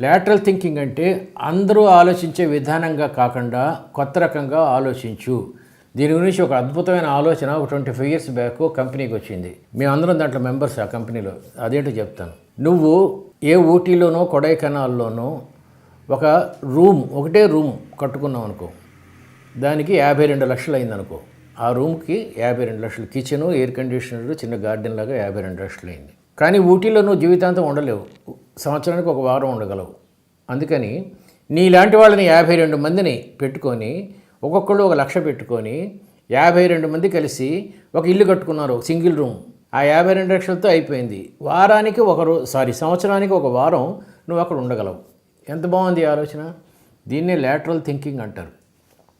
Lateral thinking అంటే అందరూ ఆలోచించే విధానంగా కాకుండా కొత్త రకంగా ఆలోచించు. దీని గురించి ఒక అద్భుతమైన ఆలోచన ఒక ట్వంటీ ఫైవ్ ఇయర్స్ బ్యాక్ కంపెనీకి వచ్చింది. మేమందరం దాంట్లో మెంబర్స్ ఆ కంపెనీలో. అదేంటో చెప్తాను. నువ్వు ఏ ఊటీలోనో కొడైకెనాల్లోనో ఒక రూమ్ ఒకటే రూమ్ కట్టుకున్నావు అనుకో. దానికి యాభై రెండు లక్షలు అయిందనుకో. ఆ రూమ్కి యాభై రెండు లక్షలు. కిచెను ఎయిర్ కండిషనర్ చిన్న గార్డెన్ లాగా యాభై రెండు లక్షలు అయింది. కానీ ఊటీలో నువ్వు జీవితాంతం ఉండలేవు. సంవత్సరానికి ఒక వారం ఉండగలవు. అందుకని నీలాంటి వాళ్ళని యాభై రెండు మందిని పెట్టుకొని ఒక్కొక్కళ్ళు ఒక లక్ష పెట్టుకొని యాభై రెండు మంది కలిసి ఒక ఇల్లు కట్టుకున్నారు ఒక సింగిల్ రూమ్. ఆ యాభై రెండు లక్షలతో అయిపోయింది. వారానికి ఒక రో సారీ సంవత్సరానికి ఒక వారం నువ్వు అక్కడ ఉండగలవు. ఎంత బాగుంది ఆలోచన? దీన్నే లాటరల్ థింకింగ్ అంటారు.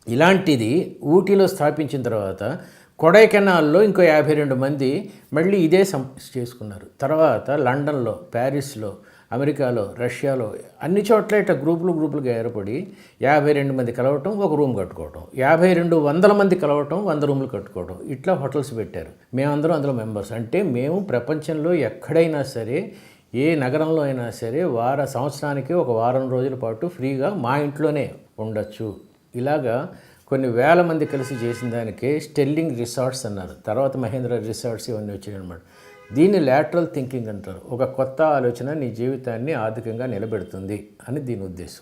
ఇలాంటిది ఊటీలో స్థాపించిన తర్వాత కొడైకెనాల్లో ఇంకో యాభై రెండు మంది మళ్ళీ ఇదే సం చేసుకున్నారు. తర్వాత లండన్లో ప్యారిస్లో అమెరికాలో రష్యాలో అన్ని చోట్ల ఇట్లా గ్రూపులు గ్రూపులుగా ఏర్పడి యాభై రెండు మంది కలవటం ఒక రూమ్ కట్టుకోవటం యాభై రెండు వందల మంది కలవటం వంద రూములు కట్టుకోవటం ఇట్లా హోటల్స్ పెట్టారు. మేమందరం అందులో మెంబర్స్. అంటే మేము ప్రపంచంలో ఎక్కడైనా సరే ఏ నగరంలో అయినా సరే వార సంవత్సరానికి ఒక వారం రోజుల పాటు ఫ్రీగా మా ఇంట్లోనే ఉండొచ్చు. ఇలాగా కొన్ని వేల మంది కలిసి చేసిన దానికే స్టెల్లింగ్ రిసార్ట్స్ అన్నారు. తర్వాత మహేంద్ర రిసార్ట్స్ ఇవన్నీ వచ్చాయి అనమాట దీన్ని లాటరల్ థింకింగ్ అంటారు. ఒక కొత్త ఆలోచన నీ జీవితాన్ని ఆర్థికంగా నిలబెడుతుంది అని దీని ఉద్దేశం.